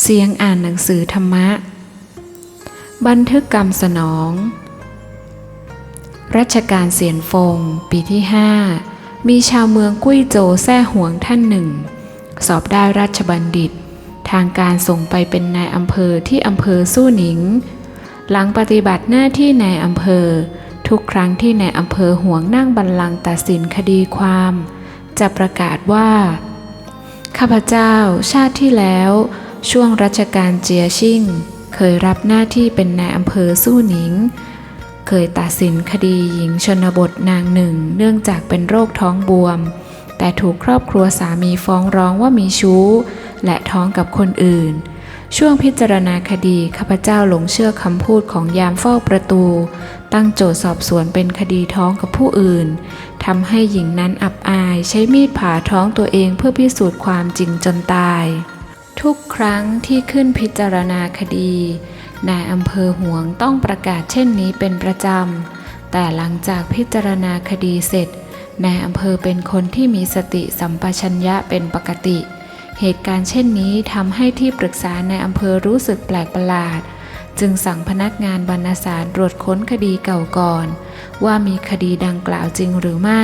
เสียงอ่านหนังสือธรรมะ บันทึกกรรมสนอง รัชกาลเสียนฟง ปีที่ 5 มีชาวเมืองกุ้ยโจแซ่หวงท่านหนึ่ง สอบได้ราชบัณฑิต ทางการส่งไปเป็นนายอำเภอที่อำเภอสู้หนิง หลังปฏิบัติหน้าที่ในอำเภอ ทุกครั้งที่ในอำเภอห่วงนั่งบัลลังก์ตัดสินคดีความ จะประกาศว่า ข้าพเจ้าชาติที่แล้ว ช่วงรัชกาลเจียชิ่ง เคยรับหน้าที่เป็นนายอำเภอสู้หนิง เคยตัดสินคดีหญิงชนบทนางหนึ่ง เนื่องจากเป็นโรคท้องบวม แต่ถูกครอบครัวสามีฟ้องร้องว่ามีชู้ และท้องกับคนอื่น ช่วงพิจารณาคดีข้าพเจ้าหลงเชื่อคำพูดของยามเฝ้าประตู ตั้งโจทย์สอบสวนเป็นคดีท้องกับผู้อื่นทำให้หญิงนั้นอับอายใช้มีดผ่าท้องตัวเองเพื่อพิสูจน์ความจริงจนตาย ทุกครั้งที่ขึ้นพิจารณาคดีนายอำเภอห่วงต้องประกาศเช่นนี้เป็นประจำ แต่หลังจากพิจารณาคดีเสร็จนายอำเภอเป็นคนที่มีสติสัมปชัญญะเป็นปกติ เหตุการณ์เช่นนี้ทำให้ที่ปรึกษาในอำเภอรู้สึกแปลกประหลาด จึงสั่งพนักงานบรรณาสารตรวจค้นคดีเก่าก่อน ว่ามีคดีดังกล่าวจริงหรือไม่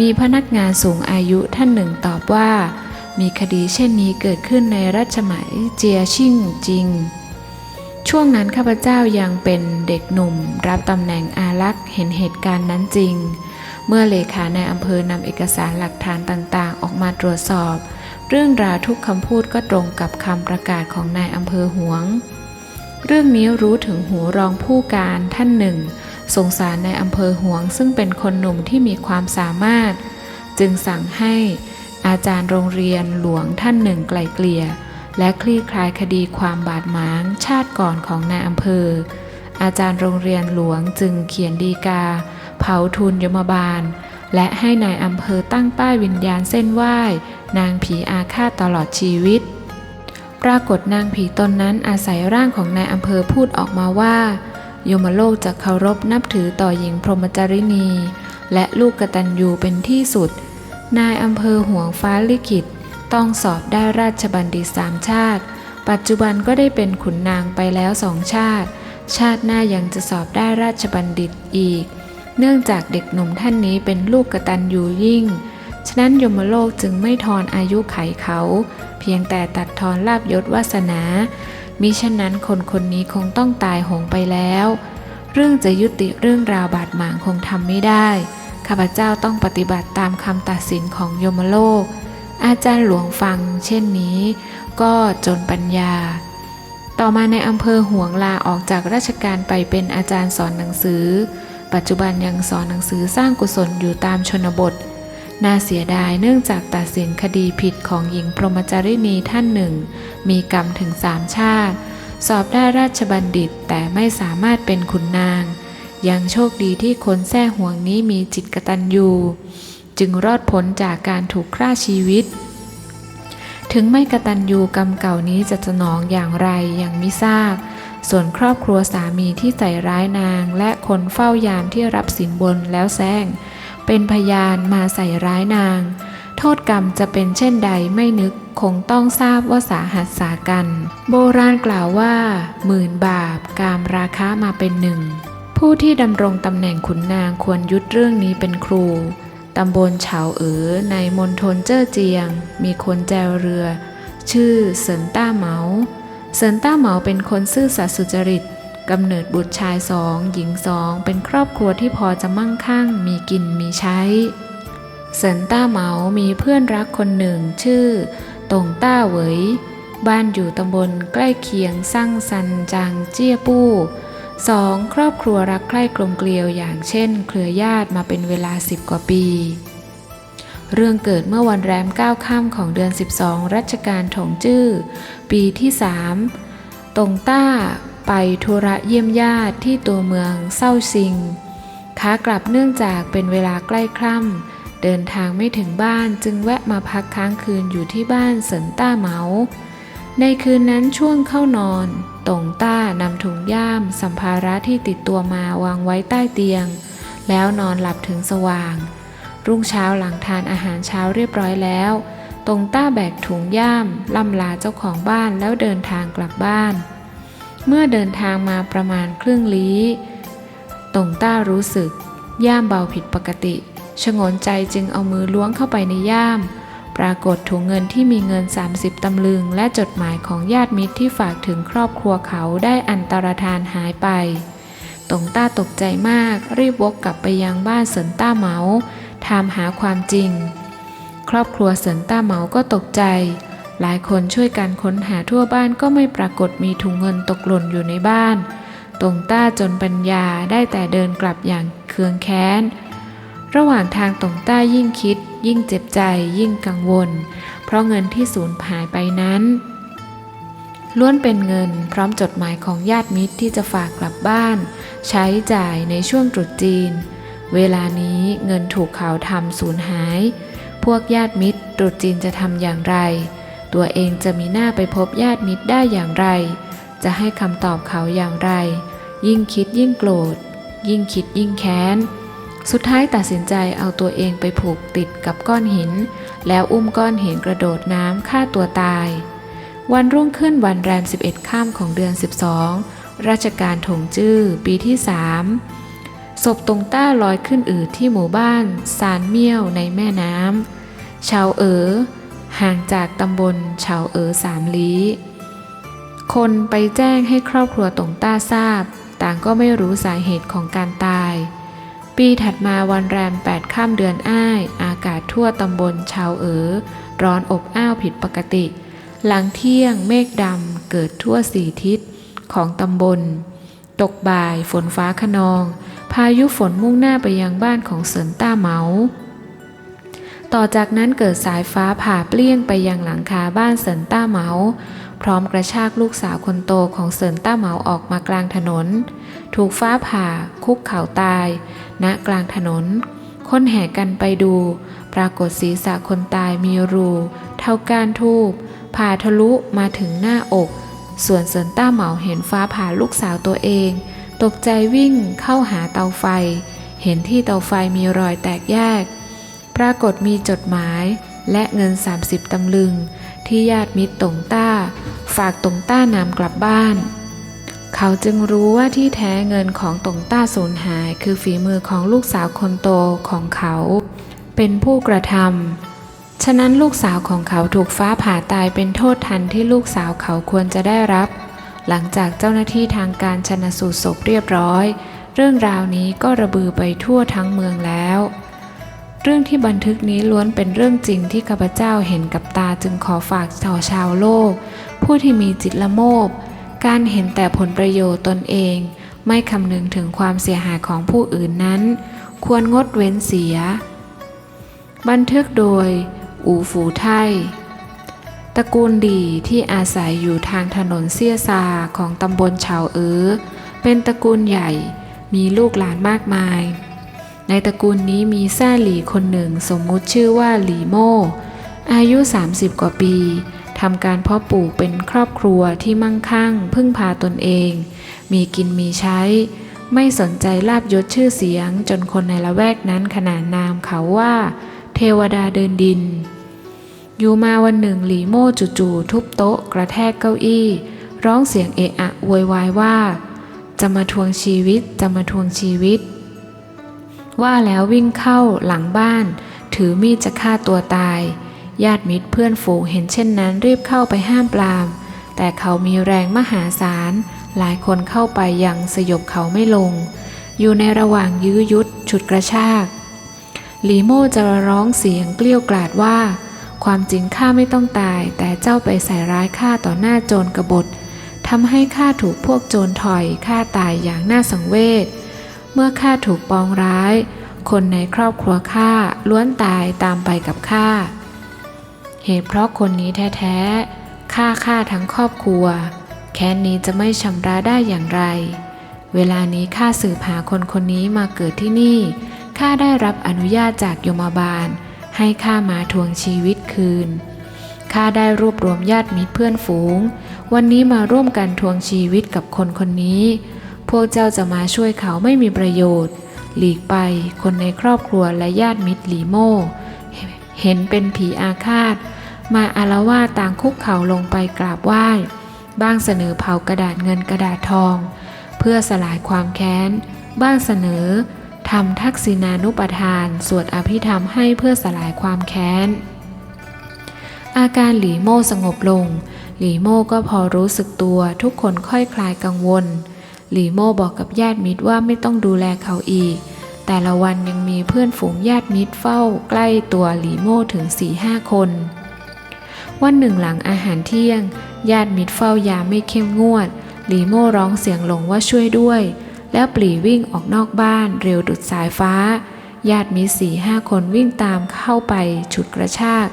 มีพนักงานสูงอายุท่านหนึ่งตอบว่า มีคดีเช่นนี้เกิดขึ้นในรัชสมัยเจียชิ่งจริง ช่วงนั้นข้าพเจ้ายังเป็นเด็กหนุ่ม รับตำแหน่งอารักษ์เห็นเหตุการณ์นั้นจริง เมื่อเลขาในอำเภอนำเอกสารหลักฐานต่างๆ ออกมาตรวจสอบ เรื่องราวทุกคำพูดก็ตรงกับคำประกาศของนายอำเภอหวง เรื่องนี้รู้ถึงหูรองผู้การท่านหนึ่งสงสารในอำเภอหวงซึ่งเป็นคนหนุ่มที่มีความสามารถ จึงสั่งให้ อาจารย์โรงเรียนหลวงท่านหนึ่งไกลเกลี่ย และคลี่คลายคดีความบาดหมางชาติก่อนของนายอำเภอ อาจารย์โรงเรียนหลวงจึงเขียนดีกา เผาทุนยมบาล และให้นายอำเภอตั้งป้ายวิญญาณเส้นไหว้ นางผีอาฆาตตลอดชีวิต ปรากฏนางผีตนนั้นอาศัยร่างของนายอำเภอพูดออกมาว่า ยมโลกจะเคารพนับถือต่อหญิงพรหมจรินี และลูกกตัญญูเป็นที่สุด นายอำเภอห่วงฟ้าลิขิต ต้องสอบได้ราชบัณฑิตสามชาติ ปัจจุบันก็ได้เป็นขุนนางไปแล้วสองชาติ ชาติหน้ายังจะสอบได้ราชบัณฑิตอีก เนื่องจากเด็กหนุ่มท่านนี้เป็นลูกกระตัญญูยิ่ง ฉะนั้นยมโลกจึงไม่ทอนอายุไขเขา เพียงแต่ตัดทอนลาบยศวาสนา มิฉะนั้นคนคนนี้คงต้องตายหงไปแล้ว เรื่องจะยุติเรื่องราวบาดหมางคงทำไม่ได้ ข้าพเจ้าต้องปฏิบัติตามคำตัดสินของโยมโลก อาจารย์หลวงฟัง เช่นนี้ ก็จนปัญญา ต่อมาในอำเภอห่วงลาออกจากราชการไปเป็นอาจารย์สอนหนังสือ ปัจจุบันยังสอนหนังสือสร้างกุศลอยู่ตามชนบท น่าเสียดายเนื่องจากตัดสินคดีผิดของหญิงพรหมจารินีท่านหนึ่ง มีกรรมถึงสามชาติ สอบได้ราชบัณฑิตแต่ไม่สามารถเป็นขุนนาง ยังโชคดีที่คนแท้ห่วงนี้มีจิตกตัญญูจึงรอดพ้นจากการถูกฆ่าชีวิต ถึงไม่กตัญญูกรรมเก่านี้จะสนองอย่างไรยังไม่ทราบ ส่วนครอบครัวสามีที่ใส่ร้ายนาง และคนเฝ้ายามที่รับสินบนแล้วแซงเป็นพยานมาใส่ร้ายนาง โทษกรรมจะเป็นเช่นใดไม่นึกคงต้องทราบว่าสาหัสสากัน โบราณกล่าวว่า หมื่นบาปกามราคะมาเป็นหนึ่ง ผู้ที่ดำรงตำแหน่งขุนนางควรยุดเรื่องนี้เป็นครู ตำบลเฉาเอ๋อในมณฑลเจ้อเจียง มีคนแจวเรือ ชื่อเซินต้าเหมาเซินต้าเหมาเป็นคนซื่อสัตย์สุจริตกำเนิดบุตรชายสองหญิงสองเป็นครอบครัวที่พอจะมั่งคั่ง มีกินมีใช้เซินต้าเหมามีเพื่อนรักคนหนึ่งชื่อตงต้าเหวย บ้านอยู่ตำบลใกล้เคียงสั่งซันจางเจี้ยปู้ สองครอบครัวรักใคร่กลมเกลียวอย่างเช่น เครือญาติมาเป็นเวลาสิบกว่าปี เรื่องเกิดเมื่อวันแรมเก้าค่ำของเดือน 12 รัชกาลถงจื้อ ปีที่สามตงต้า ไปธุระเยี่ยมญาติที่ตัวเมืองเศร้าซิงขากลับเนื่องจากเป็นเวลาใกล้คร่ำเดินทางไม่ถึงบ้านจึงแวะมาพักค้างคืนอยู่ที่บ้านเสินต้าเหมา ในคืนนั้นช่วงเข้านอน ตงต้านำถุงย่าม สัมภาระที่ติดตัวมาวางไว้ใต้เตียง แล้วนอนหลับถึงสว่าง รุ่งเช้าหลังทานอาหารเช้าเรียบร้อยแล้ว ตงต้าแบกถุงย่ามล่ำลาเจ้าของบ้านแล้วเดินทางกลับบ้าน เมื่อเดินทางมาประมาณครึ่งลี้ตงต้ารู้สึก ย่ามเบาผิดปกติชงนใจจึงเอามือล้วงเข้าไปในย่าม ปรากฏถุงเงินที่มีเงิน 30 ตำลึง และจดหมายของญาติมิตรที่ฝากถึงครอบครัวเขาได้อันตรธานหายไป ตงต้าตกใจมาก รีบวกกลับไปยังบ้านเสินต้าเหมาถามหาความจริง ครอบครัวเสินต้าเหมาก็ตกใจ หลายคนช่วยกันค้นหาทั่วบ้านก็ไม่ปรากฏมีถุงเงินตกหล่นอยู่ในบ้าน ตงต้าจนปัญญาได้แต่เดินกลับอย่างเคืองแค้น ระหว่างทางตรงต้ายิ่งคิด ยิ่งเจ็บใจ ยิ่งกังวล เพราะเงินที่สูญหายไปนั้น ล้วนเป็นเงินพร้อมจดหมายของญาติมิตรที่จะฝากกลับบ้าน ใช้จ่ายในช่วงตรุษจีน เวลานี้เงินถูกเขาทำสูญหาย พวกญาติมิตรตรุษจีนจะทำอย่างไร ตัวเองจะมีหน้าไปพบญาติมิตรได้อย่างไร จะให้คำตอบเขาอย่างไร ยิ่งคิดยิ่งโกรธ ยิ่งคิดยิ่งแค้น สุดท้ายตัดสินใจเอาตัวเองไปผูกติดกับก้อนหิน แล้วอุ้มก้อนหินกระโดดน้ำฆ่าตัวตาย วันรุ่งขึ้นวันแรม 11 ข้ามของเดือน 12 ราชการถงจื้อ ปีที่3ศพตรงต้าลอยขึ้นอืดที่หมู่บ้านซานเมี่ยวในแม่น้ำชาวเอ๋อ ห่างจากตำบลชาวเอ๋อสามลี้คนไปแจ้งให้ครอบครัวตรงต้าทราบ ต่างก็ไม่รู้สาเหตุของการตาย ปีถัดมาวันแรม 8 ข้ามเดือนอ้าย อากาศทั่วตำบลชาวเอ๋อ ร้อนอบอ้าวผิดปกติ หลังเที่ยงเมฆดำเกิดทั่วสี่ทิศของตำบล ตกบ่ายฝนฟ้าขนอง พายุฝนมุ่งหน้าไปยังบ้านของเสินต้าเหมาต่อจากนั้นเกิดสายฟ้าผ่าเปลี่ยงไปยังหลังคาบ้านเสินต้าเหมา พร้อมกระชากลูกสาวคนโตของเสินต้าเหมาออกมากลางถนน ถูกฟ้าผ่า คุกเข่าตาย ณกลางถนน คนแห่กันไปดู ปรากฏศีรษะคนตายมีรู เท่าก้านทูบผ่าทะลุมาถึงหน้าอก ส่วนเซินต้าเหมาเห็นฟ้าผ่าลูกสาวตัวเอง ตกใจวิ่งเข้าหาเตาไฟ เห็นที่เตาไฟมีรอยแตกแยก ปรากฏมีจดหมายและเงิน 30 ตำลึง ที่ญาติมิตรตงต้า ฝากตงต้านำกลับบ้าน เขาจึงรู้ว่าที่แท้เงินของตงต้าสูญหาย คือฝีมือของลูกสาวคนโตของเขา เป็นผู้กระทำฉะนั้นลูกสาวของเขาถูกฟ้าผ่าตายเป็นโทษทันที่ลูกสาวเขาควรจะได้รับ หลังจากเจ้าหน้าที่ทางการชนสูตรศพเรียบร้อย เรื่องราวนี้ก็ระบือไปทั่วทั้งเมืองแล้วเรื่องที่บันทึกนี้ล้วนเป็นเรื่องจริงที่ข้าพเจ้าเห็นกับตาจึงขอฝากต่อชาวโลก ผู้ที่มีจิตละโมบ การเห็นแต่ผลประโยชน์ตนเอง ไม่คำนึงถึงความเสียหายของผู้อื่นนั้น ควรงดเว้นเสีย บันทึกโดย อูฝูไทยตระกูลดีที่อาศัยอยู่ทางถนนเซี่ยซาของตำบลชาวเอ๋อเป็นตระกูลใหญ่มีลูกหลานมากมาย ในตระกูลนี้มีแซ่หลีคนหนึ่งสมมุติชื่อว่าหลีโม่อายุ 30 กว่าปี ทำการเพาะปลูกเป็นครอบครัวที่มั่งคั่ง พึ่งพาตนเอง มีกินมีใช้ ไม่สนใจลาบยศชื่อเสียง จนคนในละแวกนั้นขนานนามเขาว่า เทวดาเดินดิน อยู่มาวันหนึ่งหลีโม่จู่ๆทุบโต๊ะกระแทกเก้าอี้ ร้องเสียงเอะอะโวยวายว่า จะมาทวงชีวิตจะมาทวงชีวิต ว่าแล้ววิ่งเข้าหลังบ้าน ถือมีดจะฆ่าตัวตาย ญาติมิตรเพื่อนฝูงเห็นเช่นนั้นรีบเข้าไปห้ามปราม แต่เขามีแรงมหาศาล หลายคนเข้าไปยังสยบเขาไม่ลง อยู่ในระหว่างยื้อยุดฉุดกระชากหลีโม่จะร้องเสียงเกลี้ยวกล่อดว่า ความจริงข้าไม่ต้องตาย แต่เจ้าไปใส่ร้ายข้าต่อหน้าโจรกบฏทำให้ข้าถูกพวกโจรถอยข้าตายอย่างน่าสังเวชเมื่อข้าถูกปองร้าย คนในครอบครัวข้าล้วนตายตามไปกับข้า เหตุเพราะคนนี้แท้ๆฆ่าข้าทั้งครอบครัว แค้นนี้จะไม่ชำระได้อย่างไร เวลานี้ข้าสืบหาคนคนนี้มาเกิดที่นี่ข้าได้รับอนุญาตจากโยมบาล ให้ข้ามาทวงชีวิตคืนข้าได้รวบรวมญาติมิตรเพื่อนฝูง วันนี้มาร่วมกันทวงชีวิตกับคนคนนี้ พวกเจ้าจะมาช่วยเขาไม่มีประโยชน์ หลีกไปคนในครอบครัวและญาติมิตรหลีโม เห็นเป็นผีอาฆาต มาอารวาต่างคุกเข่าลงไปกราบไหว้ บ้างเสนอเผากระดาษเงินกระดาษทอง เพื่อสลายความแค้น บ้างเสนอทำทักษิณานุปทาน สวดอภิธรรมให้เพื่อสลายความแค้น อาการหลีโม่สงบลง หลีโม่ก็พอรู้สึกตัวทุกคนค่อยคลายกังวล หลีโม่บอกกับญาติมิตรว่าไม่ต้องดูแลเขาอีก แต่ละวันยังมีเพื่อนฝูงญาติมิตรเฝ้าใกล้ตัวหลีโม่ถึง4ี่ห้าคน วันหนึ่งหลังอาหารเที่ยง ญาติมิตรเฝ้ายามไม่เข้มงวด หลีโม่ร้องเสียงหลงว่าช่วยด้วย แล้วปลีวิ่งออกนอกบ้านเร็วดุดสายฟ้า ญาติมิตรสี่ห้าคนวิ่งตามเข้าไปฉุดกระชาก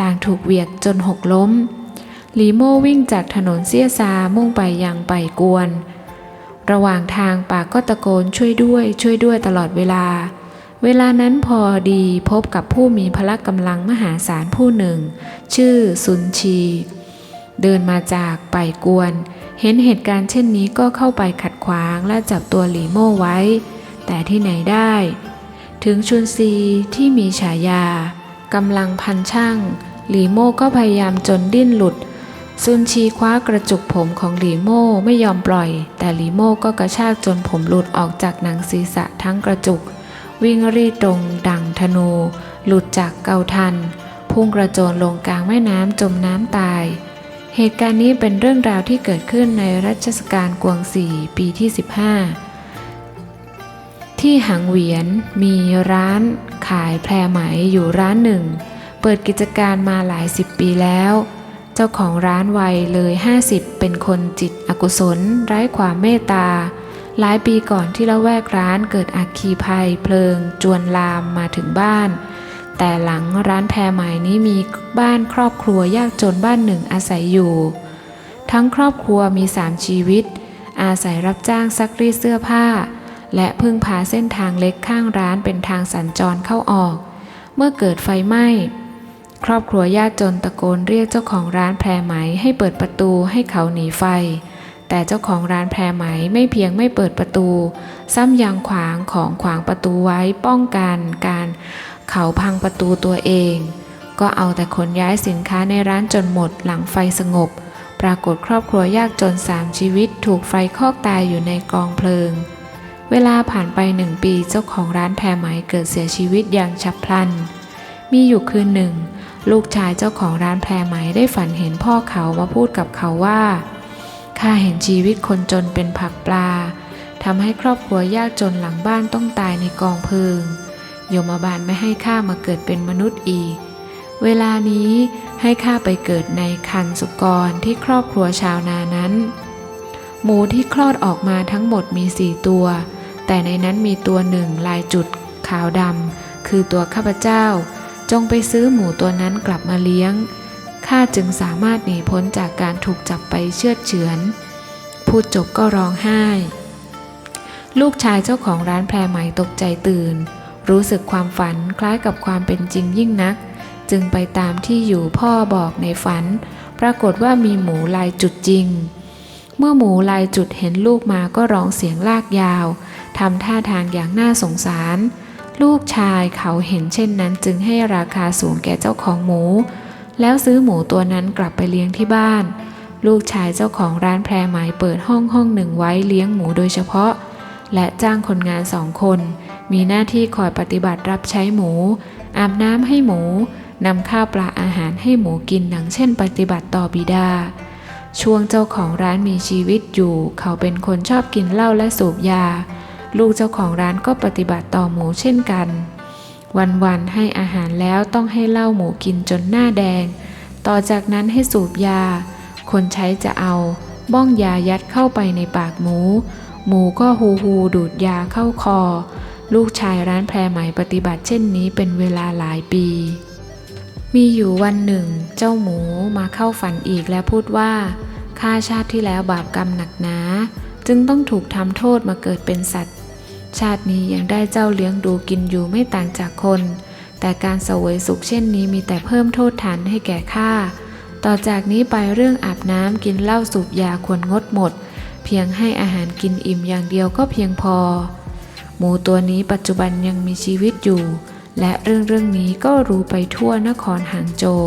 ต่างถูกเวียกจนหกล้ม หลีโม่วิ่งจากถนนเสียซามุ่งไปยังไปกวน ระหว่างทางปากก็ตะโกนช่วยด้วย ช่วยด้วยตลอดเวลา เวลานั้นพอดีพบกับผู้มีพละกำลังมหาศาลผู้หนึ่ง ชื่อซุนชี เดินมาจากไปกวน เห็นเหตุการณ์เช่นนี้ก็เข้าไปขัดขวางและจับตัวหลีโม่ไว้ แต่ที่ไหนได้ ถึงชุนซีที่มีฉายากำลังพันช่าง หลีโม่ก็พยายามจนดิ้นหลุดซุนชีคว้ากระจุกผมของหลีโม่ไม่ยอมปล่อย แต่หลีโม่ก็กระชากจนผมหลุดออกจากหนังศีรษะทั้งกระจุก วิ่งรีดตรงดังธนู หลุดจากเกาทัน พุ่งกระโจนลงกลางแม่น้ำจมน้ำตาย เหตุการณ์นี้เป็นเรื่องราวที่เกิดขึ้นในรัชกาลกวงสีปีที่ 15 ที่หังเหวียนมีร้านขายแพรไหมอยู่ร้านหนึ่ง เปิดกิจการมาหลายสิบปีแล้ว เจ้าของร้านวัยเลย 50 เป็นคนจิตอกุศล ไร้ความเมตตา หลายปีก่อนที่ละแวกร้านเกิดอัคคีภัย เพลิง จวนลามมาถึงบ้าน แต่หลังร้านแพรไหมนี้มีบ้านครอบครัวยากจนบ้านหนึ่งอาศัยอยู่ ทั้งครอบครัวมีสามชีวิต อาศัยรับจ้างซักรีดเสื้อผ้า และพึ่งพาเส้นทางเล็กข้างร้านเป็นทางสัญจรเข้าออก เมื่อเกิดไฟไหม้ครอบครัวยากจนตะโกนเรียกเจ้าของร้านแพรไหมให้เปิดประตูให้เขาหนีไฟ แต่เจ้าของร้านแพรไหมไม่เพียงไม่เปิดประตู ซ้ำยังขวางของขวางประตูไว้ป้องกันการเขาพังประตูตัวเอง ก็เอาแต่ขนย้ายสินค้าในร้านจนหมดหลังไฟสงบ ปรากฏครอบครัวยากจนสามชีวิตถูกไฟคอกตายอยู่ในกองเพลิง เวลาผ่านไปหนึ่งปีเจ้าของร้านแพรไหมเกิดเสียชีวิตอย่างฉับพลัน มีอยู่คืนหนึ่ง ลูกชายเจ้าของร้านแพรไหมได้ฝันเห็นพ่อเขามาพูดกับเขาว่า ข้าเห็นชีวิตคนจนเป็นผักปลาทำให้ครอบครัวยากจนหลังบ้านต้องตายในกองเพลิง โยมบาลไม่ให้ข้ามาเกิดเป็นมนุษย์อีก เวลานี้ให้ข้าไปเกิดในคันสุกรที่ครอบครัวชาวนานั้น หมูที่คลอดออกมาทั้งหมดมีสี่ตัว แต่ในนั้นมีตัวหนึ่งลายจุดขาวดำคือตัวข้าพเจ้า จงไปซื้อหมูตัวนั้นกลับมาเลี้ยง ข้าจึงสามารถหนีพ้นจากการถูกจับไปเชือดเฉือน พูดจบก็ร้องไห้ ลูกชายเจ้าของร้านแพรไหมตกใจตื่น รู้สึกความฝันคล้ายกับความเป็นจริงยิ่งนัก จึงไปตามที่อยู่พ่อบอกในฝัน ปรากฏว่ามีหมูลายจุดจริง เมื่อหมูลายจุดเห็นลูกมาก็ร้องเสียงลากยาวทำท่าทางอย่างน่าสงสาร ลูกชายเขาเห็นเช่นนั้นจึงให้ราคาสูงแก่เจ้าของหมู แล้วซื้อหมูตัวนั้นกลับไปเลี้ยงที่บ้าน ลูกชายเจ้าของร้านแพรไหมเปิดห้องห้องหนึ่งไว้เลี้ยงหมูโดยเฉพาะ และจ้างคนงานสองคน มีหน้าที่คอยปฏิบัติรับใช้หมู อาบน้ำให้หมูนำข้าวปลาอาหารให้หมูกินดังเช่น ปฏิบัติต่อบิดา ช่วงเจ้าของร้านมีชีวิตอยู่ เขาเป็นคนชอบกินเหล้าและสูบยา ลูกเจ้าของร้านก็ปฏิบัติต่อหมูเช่นกัน วันๆให้อาหารแล้วต้องให้เหล้าหมูกินจนหน้าแดง ต่อจากนั้นให้สูบยา คนใช้จะเอา บ้องยายัดเข้าไปในปากหมู หมูก็ฮูฮูดูดยาเข้าคอ ลูกชายร้านแพรไหมปฏิบัติเช่นนี้เป็นเวลาหลายปี มีอยู่วันหนึ่ง เจ้าหมูมาเข้าฝันอีกและพูดว่าข้าชาติที่แล้วบาปกรรมหนักหนา จึงต้องถูกทำโทษมาเกิดเป็นสัตว์ ชาตินี้ยังได้เจ้าเลี้ยงดูกินอยู่ไม่ต่างจากคน แต่การเสวยสุขเช่นนี้มีแต่เพิ่มโทษฐานให้แก่ข้า ต่อจากนี้ไปเรื่องอาบน้ำกินเหล้าสูบยาควรงดหมด เพียงให้อาหารกินอิ่มอย่างเดียวก็เพียงพอ หมูตัวนี้ปัจจุบันยังมีชีวิตอยู่ และเรื่องเรื่องนี้ก็รู้ไปทั่วนครหางโจว